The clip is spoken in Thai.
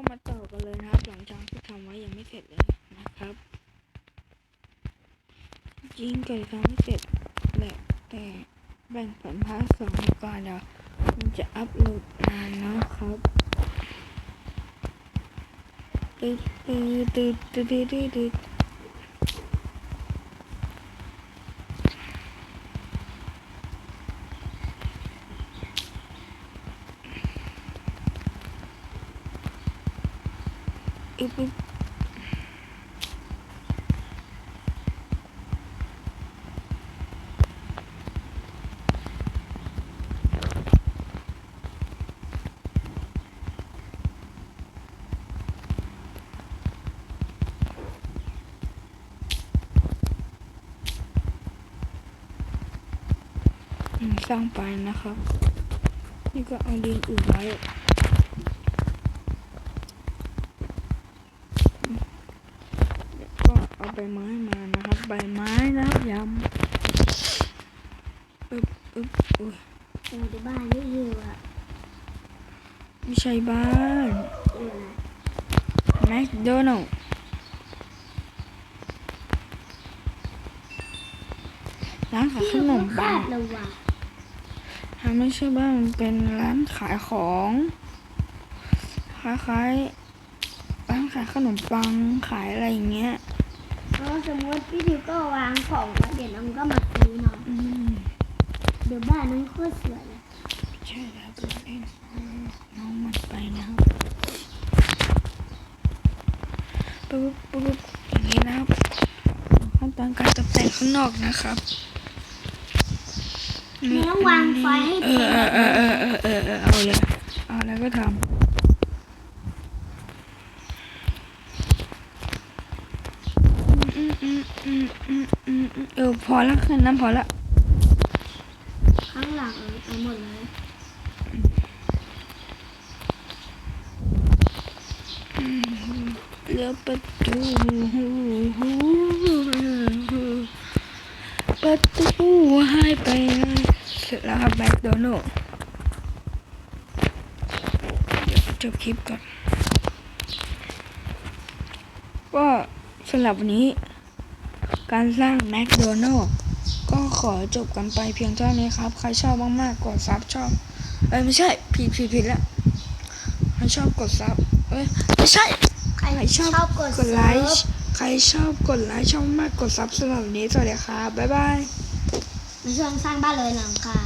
ก็มาต่อกันเลยนะครับ หลังจากที่ทำไว้ยังไม่เสร็จเลยนะครับ จริงเกิดทำไม่เสร็จแหละแต่แบ่งผลพาร์ทสองก่อนเดี๋ยวมันจะอัพโหลดนานนะครับตึ๊ดตืดตืดตืดตืดตึ๊ดตึ๊ด อึ๊บสร้างไปนะครับ นี่ก็เอาดินอุ่นไว้ก็เอาใบไม้มานะครับ ใบไม้นะครับยำอึบอึบอุ้ยเออที่บ้านนี่อยู่อะไม่ใช่บ้านอยู่นะแมคโดนัลร้านขายขนมปัขางดเลยว่ะอะไม่ใช่บ้านมันเป็นร้านขายของคล้ายๆร้านขายขนมปังขายอะไรอย่างเงี้ย เพราะสมมติพี่ดิวก็วางของแล้วเดี๋ยวน้องก็มาซื้อเนาะอืมเดี๋ยวบ้านน้องโคตรสวยเลยใช่แล้วเราเล่นน้องมันไปนะครับปุ๊บปุ๊บปุ๊บอย่างนี้นะครับขั้นตอนการตกแต่งข้างนอกนะครับไม่ต้องวางไฟให้เอเต็อมเออเออเออเออเออเอาเลย เอาแล้วก็ทำอืมอืมอืมอืมอืมอืม เออพอแล้วคืนน้ำพอละ ข้างหลังเอาหมดเลยเลือประตูประตูหายไปเลยสร็จแล้วครับแมคโดนัลด์เดี๋ยวจบคลิปก่อน ก็สำหรับวันนี้ การสร้างแมคโดนัลด์ก็ขอจบกันไปเพียงเท่านี้ครับ ใครชอบมากๆ กดซับชอบ เอ้ยไม่ใช่ ผิดผิดผิดแล้วใครชอบกดซับ เอ้ยไม่ใช่ ใครใครชอบชอบกดกดไลค์ใครชอบกดไลค์ช่องมากกดซับสำหรับวันนี้สวัสดีครับบ๊ายบายในช่วงสร้างบ้านเลยหลังคา